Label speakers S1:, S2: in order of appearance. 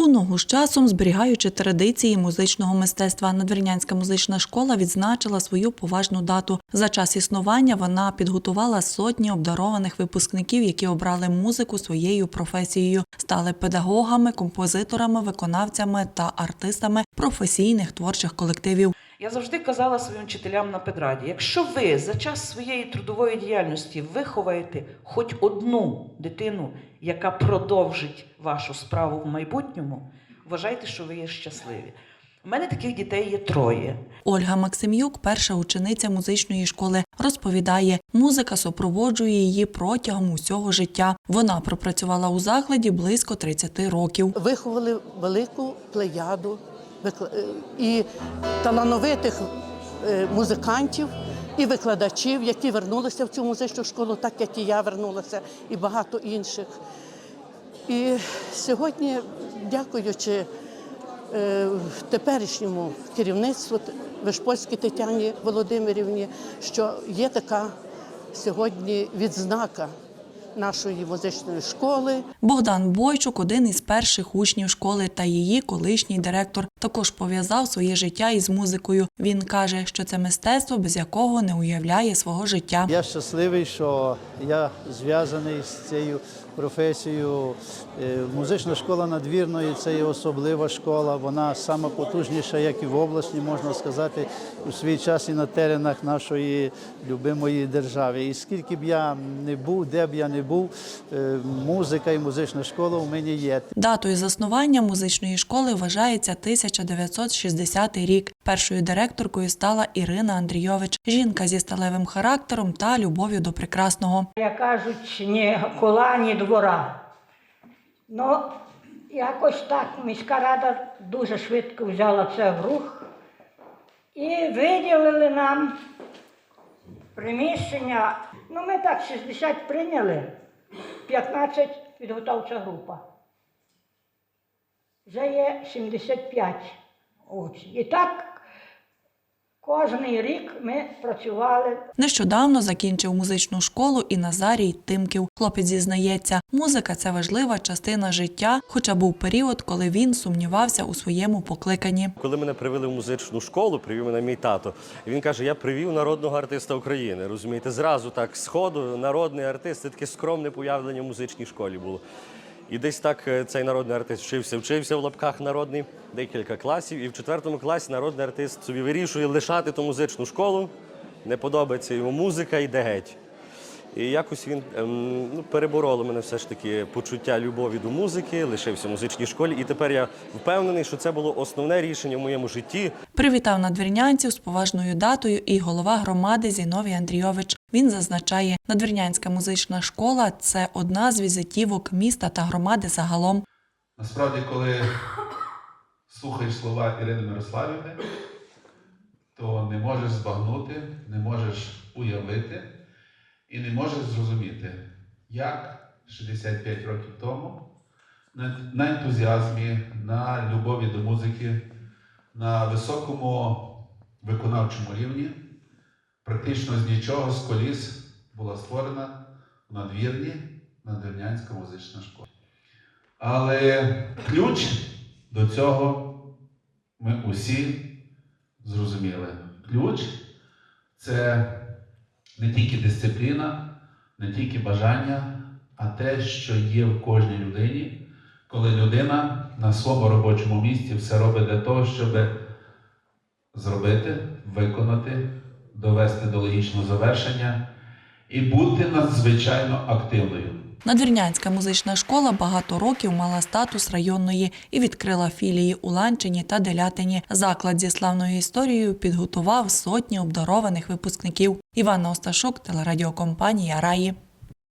S1: У ногу з часом, зберігаючи традиції музичного мистецтва, Надвірнянська музична школа відзначила свою поважну дату. За час існування вона підготувала сотні обдарованих випускників, які обрали музику своєю професією, стали педагогами, композиторами, виконавцями та артистами професійних творчих колективів.
S2: Я завжди казала своїм вчителям на педраді: якщо ви за час своєї трудової діяльності виховаєте хоч одну дитину, яка продовжить вашу справу в майбутньому, вважайте, що ви є щасливі. У мене таких дітей є троє.
S1: Ольга Максим'юк, перша учениця музичної школи, розповідає, музика супроводжує її протягом усього життя. Вона пропрацювала у закладі близько 30 років.
S3: виховали велику плеяду і талановитих е, музикантів і викладачів, які вернулися в цю музичну школу, так як і я вернулася, і багато інших. І сьогодні, дякуючи е, теперішньому керівництву Вишпольській Тетяні Володимирівні, що є така сьогодні відзнака нашої музичної школи.
S1: Богдан Бойчук, один із перших учнів школи та її колишній директор, також пов'язав своє життя із музикою. Він каже, що це мистецтво, без якого не уявляє свого життя.
S4: Я щасливий, що я зв'язаний з цією професією. Е, Музична школа надвірної це є особлива школа. Вона сама потужніша, як і в області, можна сказати, у свій час і на теренах нашої любимої держави. І скільки б я не був, де б я не був, е, музика і музична школа у мене є.
S1: Датою заснування музичної школи вважається 1960 рік. Першою директоркою стала Ірина Андрійович, жінка зі сталевим характером та любов'ю до прекрасного.
S5: як кажуть, ні кола, ні двора. Ну, якось так міська рада дуже швидко взяла це в рух і виділили нам приміщення. Ну, ми так 60 прийняли, 15 підготовча група. Вже є 75 учнів. І так кожний рік ми працювали
S1: Нещодавно закінчив музичну школу і Назарій Тимків. Хлопець зізнається, музика це важлива частина життя, хоча був період, коли він сумнівався у своєму покликанні.
S6: Коли мене привели в музичну школу, привів мене мій тато. Він каже: я привів народного артиста України. Розумієте, зразу так з ходу народний артист, це таке скромне появлення в музичній школі було. І десь так е, цей народний артист вчився, вчився в лапках народний декілька класів. І в четвертому класі народний артист собі вирішує лишати ту музичну школу. Не подобається йому музика, йде геть. І якось він ем, ну, перебороло мене все ж таки почуття любові до музики, лишився в музичній школі. І тепер я впевнений, що це було основне рішення в моєму житті.
S1: Привітав надвірнянців з поважною датою і голова громади Зіновій Андрійович. Він зазначає, надвірнянська музична школа це одна з візитівок міста та громади загалом.
S7: Насправді, коли слухаєш слова Ірини Мирославівни, то не можеш збагнути, не можеш уявити і не можеш зрозуміти, як 65 років тому на, ентузіазмі, на любові до музики, на високому виконавчому рівні, практично з нічого, з коліс була створена в надвірні Надвірнянська музична школа. Але ключ до цього ми усі зрозуміли. Ключ це не тільки дисципліна, не тільки бажання, а те, що є в кожній людині, коли людина на своєму робочому місці все робить для того, щоб зробити, виконати, довести до логічного завершення і бути надзвичайно активною.
S1: Надвірнянська музична школа багато років мала статус районної і відкрила філії у Ланчині та Делятині. Заклад зі славною історією підготував сотні обдарованих випускників. Івана Осташук, телерадіокомпанія Раї.